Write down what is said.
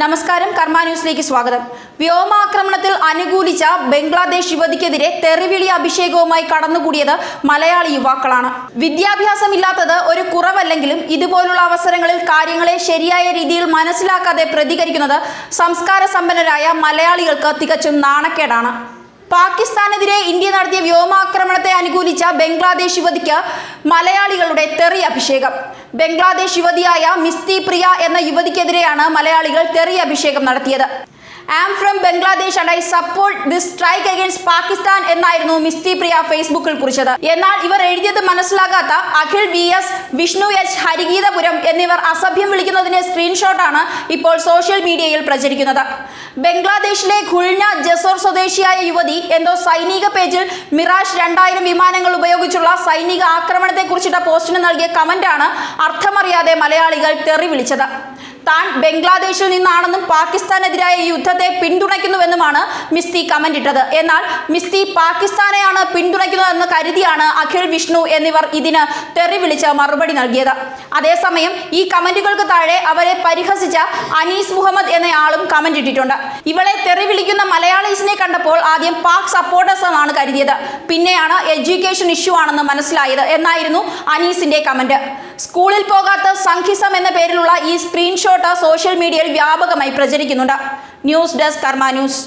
നമസ്കാരം കർമ്മ ന്യൂസിലേക്ക് സ്വാഗതം. വ്യോമാക്രമണത്തിൽ അനുകൂലിച്ച ബംഗ്ലാദേശ് യുവതിക്കെതിരെ തെറിവിളി അഭിഷേകവുമായി കടന്നുകൂടിയത് മലയാളി യുവാക്കളാണ്. വിദ്യാഭ്യാസമില്ലാത്തത് ഒരു കുറവല്ലെങ്കിലും ഇതുപോലുള്ള അവസരങ്ങളിൽ കാര്യങ്ങളെ ശരിയായ രീതിയിൽ മനസ്സിലാക്കാതെ പ്രതികരിക്കുന്നത് സംസ്കാര സമ്പന്നരായ മലയാളികൾക്ക് തികച്ചും നാണക്കേടാണ്. പാകിസ്ഥാനെതിരെ ഇന്ത്യ നടത്തിയ വ്യോമാക്രമണത്തെ അനുകൂലിച്ച ബംഗ്ലാദേശ് യുവതിക്ക് മലയാളികളുടെ തെറി അഭിഷേകം. ബംഗ്ലാദേശ് യുവതിയായ മിസ്തി പ്രിയ എന്ന യുവതിക്കെതിരെയാണ് മലയാളികൾ തെറി അഭിഷേകം നടത്തിയത്. Am from Bangladesh and I support this strike against Pakistan എന്നായിരുന്നു മിസ്തി പ്രിയ ഫേസ്ബുക്കിൽ കുറിച്ചത്. എന്നാൽ ഇവർ എഴുതിയത് മനസ്സിലാകാത്ത Akhil V S Vishnu H Harigeethapuram എന്നിവർ അസഭ്യം വിളിക്കുന്നതിന്റെ സ്ക്രീൻഷോട്ടാണ് ഇപ്പോൾ സോഷ്യൽ മീഡിയയിൽ പ്രചരിക്കുന്നത്. ബംഗ്ലാദേശിലെ ഖുൾന ജസോർ സ്വദേശിയായ യുവതി എന്തോ സൈനിക പേജിൽ മിറാഷ് രണ്ടായിരം വിമാനങ്ങൾ ഉപയോഗിച്ചുള്ള സൈനിക ആക്രമണത്തെ കുറിച്ചിട്ട പോസ്റ്റിന് നൽകിയ കമന്റാണ് അർത്ഥമറിയാതെ മലയാളികൾ തെറി വിളിച്ചത്. താൻ ബംഗ്ലാദേശിൽ നിന്നാണെന്നും പാകിസ്ഥാനെതിരായ യുദ്ധത്തെ പിന്തുണയ്ക്കുന്നുവെന്നുമാണ് മിസ്തി കമന്റ് ഇട്ടത്. എന്നാൽ മിസ്തി പാകിസ്ഥാനെയാണ് പിന്തുണയ്ക്കുന്നതെന്ന് കരുതിയാണ് അഖിൽ വിഷ്ണു എന്നിവർ ഇതിന് തെറി വിളിച്ച് മറുപടി നൽകിയത്. അതേസമയം ഈ കമന്റുകൾക്ക് താഴെ അവരെ പരിഹസിച്ച അനീസ് മുഹമ്മദ് എന്നയാളും കമന്റ് ഇട്ടിട്ടുണ്ട്. ഇവളെ തെറി വിളിക്കുന്ന മലയാളീസിനെ കണ്ടപ്പോൾ ആദ്യം പാക് സപ്പോർട്ടേഴ്സ് എന്നാണ് കരുതിയത്. പിന്നെയാണ് എഡ്യൂക്കേഷൻ ഇഷ്യൂ ആണെന്ന് മനസ്സിലായത്. എന്നായിരുന്നു അനീസിന്റെ കമന്റ് സ്കൂളിൽ പോകാത്ത സംഘിസം എന്ന പേരിലുള്ള ഈ സ്ക്രീൻഷോട്ട് സോഷ്യൽ മീഡിയയിൽ വ്യാപകമായി പ്രചരിക്കുന്നുണ്ട്. News desk Karma news.